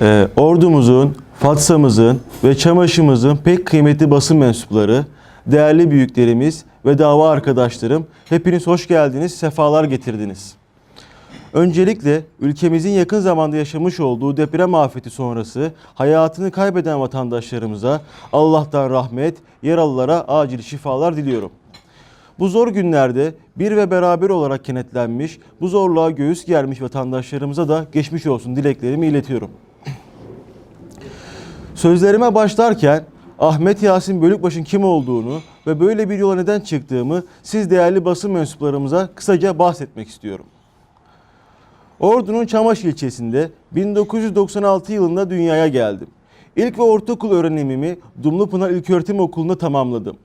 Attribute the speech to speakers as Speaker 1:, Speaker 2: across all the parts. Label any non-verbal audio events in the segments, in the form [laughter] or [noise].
Speaker 1: Ee, ordumuzun, Fatsa'mızın ve Çamaş'ımızın pek kıymetli basın mensupları, değerli büyüklerimiz ve dava arkadaşlarım hepiniz hoş geldiniz, sefalar getirdiniz. Öncelikle ülkemizin yakın zamanda yaşamış olduğu deprem afeti sonrası hayatını kaybeden vatandaşlarımıza Allah'tan rahmet, yaralılara acil şifalar diliyorum. Bu zor günlerde bir ve beraber olarak kenetlenmiş, bu zorluğa göğüs germiş vatandaşlarımıza da geçmiş olsun dileklerimi iletiyorum. Sözlerime başlarken Ahmet Yasin Bölükbaş'ın kim olduğunu ve böyle bir yola neden çıktığımı siz değerli basın mensuplarımıza kısaca bahsetmek istiyorum. Ordu'nun Çamaş ilçesinde 1996 yılında dünyaya geldim. İlk ve ortaokul öğrenimimi Dumlupınar İlköğretim Okulu'nda tamamladım.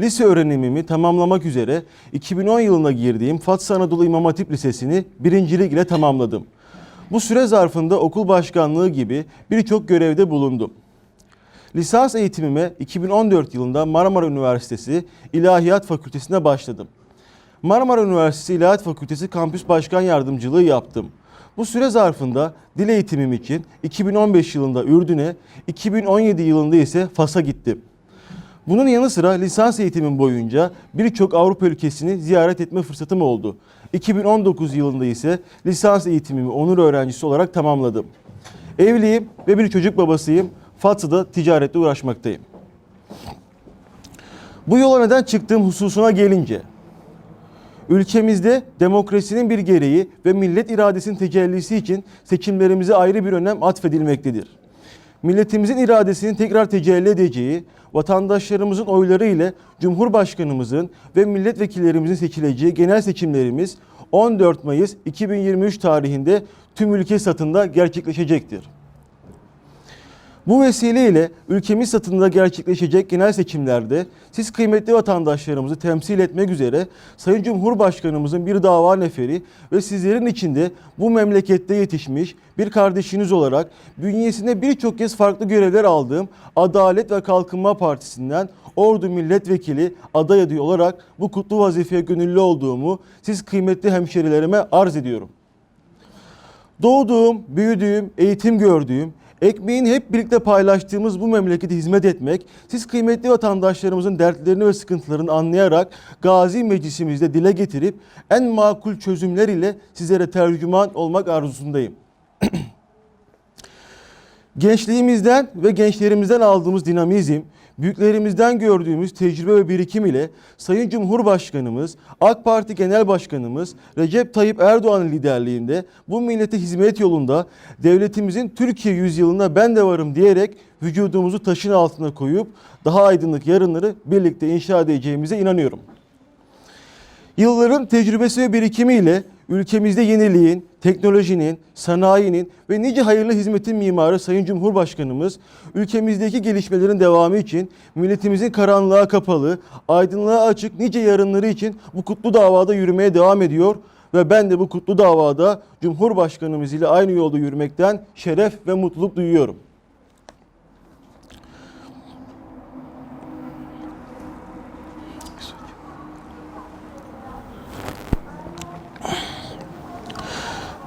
Speaker 1: Lise öğrenimimi tamamlamak üzere 2010 yılında girdiğim Fatsa Anadolu İmam Hatip Lisesi'ni birincilik ile tamamladım. Bu süre zarfında okul başkanlığı gibi birçok görevde bulundum. Lisans eğitimime 2014 yılında Marmara Üniversitesi İlahiyat Fakültesi'ne başladım. Marmara Üniversitesi İlahiyat Fakültesi Kampüs Başkan Yardımcılığı yaptım. Bu süre zarfında dil eğitimim için 2015 yılında Ürdün'e, 2017 yılında ise Fas'a gittim. Bunun yanı sıra lisans eğitimim boyunca birçok Avrupa ülkesini ziyaret etme fırsatım oldu. 2019 yılında ise lisans eğitimimi onur öğrencisi olarak tamamladım. Evliyim ve bir çocuk babasıyım. Fatsa'da ticaretle uğraşmaktayım. Bu yola neden çıktığım hususuna gelince, ülkemizde demokrasinin bir gereği ve millet iradesinin tecellisi için seçimlerimize ayrı bir önem atfedilmektedir. Milletimizin iradesinin tekrar tecelli edeceği, vatandaşlarımızın oyları ile Cumhurbaşkanımızın ve milletvekillerimizin seçileceği genel seçimlerimiz 14 Mayıs 2023 tarihinde tüm ülke satında gerçekleşecektir. Bu vesileyle ülkemiz satında gerçekleşecek genel seçimlerde siz kıymetli vatandaşlarımızı temsil etmek üzere Sayın Cumhurbaşkanımızın bir dava neferi ve sizlerin içinde bu memlekette yetişmiş bir kardeşiniz olarak bünyesinde birçok kez farklı görevler aldığım Adalet ve Kalkınma Partisi'nden Ordu Milletvekili aday adayı olarak bu kutlu vazifeye gönüllü olduğumu siz kıymetli hemşerilerime arz ediyorum. Doğduğum, büyüdüğüm, eğitim gördüğüm, ekmeğin hep birlikte paylaştığımız bu memlekete hizmet etmek, siz kıymetli vatandaşlarımızın dertlerini ve sıkıntılarını anlayarak Gazi Meclisimizde dile getirip en makul çözümler ile sizlere tercüman olmak arzusundayım. [clears throat] Gençliğimizden ve gençlerimizden aldığımız dinamizm, büyüklerimizden gördüğümüz tecrübe ve birikim ile Sayın Cumhurbaşkanımız, AK Parti Genel Başkanımız Recep Tayyip Erdoğan'ın liderliğinde bu millete hizmet yolunda devletimizin Türkiye yüzyılında ben de varım diyerek vücudumuzu taşın altına koyup daha aydınlık yarınları birlikte inşa edeceğimize inanıyorum. Yılların tecrübesi ve birikimiyle ülkemizde yeniliğin, teknolojinin, sanayinin ve nice hayırlı hizmetin mimarı Sayın Cumhurbaşkanımız ülkemizdeki gelişmelerin devamı için milletimizin karanlığa kapalı, aydınlığa açık nice yarınları için bu kutlu davada yürümeye devam ediyor ve ben de bu kutlu davada Cumhurbaşkanımız ile aynı yolda yürümekten şeref ve mutluluk duyuyorum.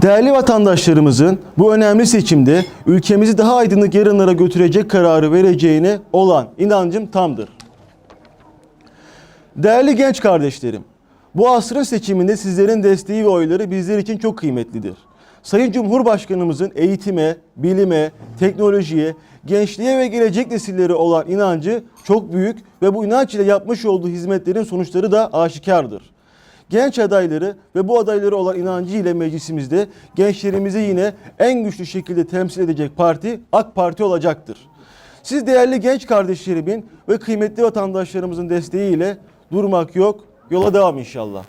Speaker 1: Değerli vatandaşlarımızın bu önemli seçimde ülkemizi daha aydınlık yarınlara götürecek kararı vereceğine olan inancım tamdır. Değerli genç kardeşlerim, bu asrın seçiminde sizlerin desteği ve oyları bizler için çok kıymetlidir. Sayın Cumhurbaşkanımızın eğitime, bilime, teknolojiye, gençliğe ve gelecek nesilleri olan inancı çok büyük ve bu inanç ile yapmış olduğu hizmetlerin sonuçları da aşikardır. Genç adayları ve bu adayları olan inancı ile meclisimizde gençlerimizi yine en güçlü şekilde temsil edecek parti AK Parti olacaktır. Siz değerli genç kardeşlerimin ve kıymetli vatandaşlarımızın desteğiyle durmak yok, yola devam inşallah.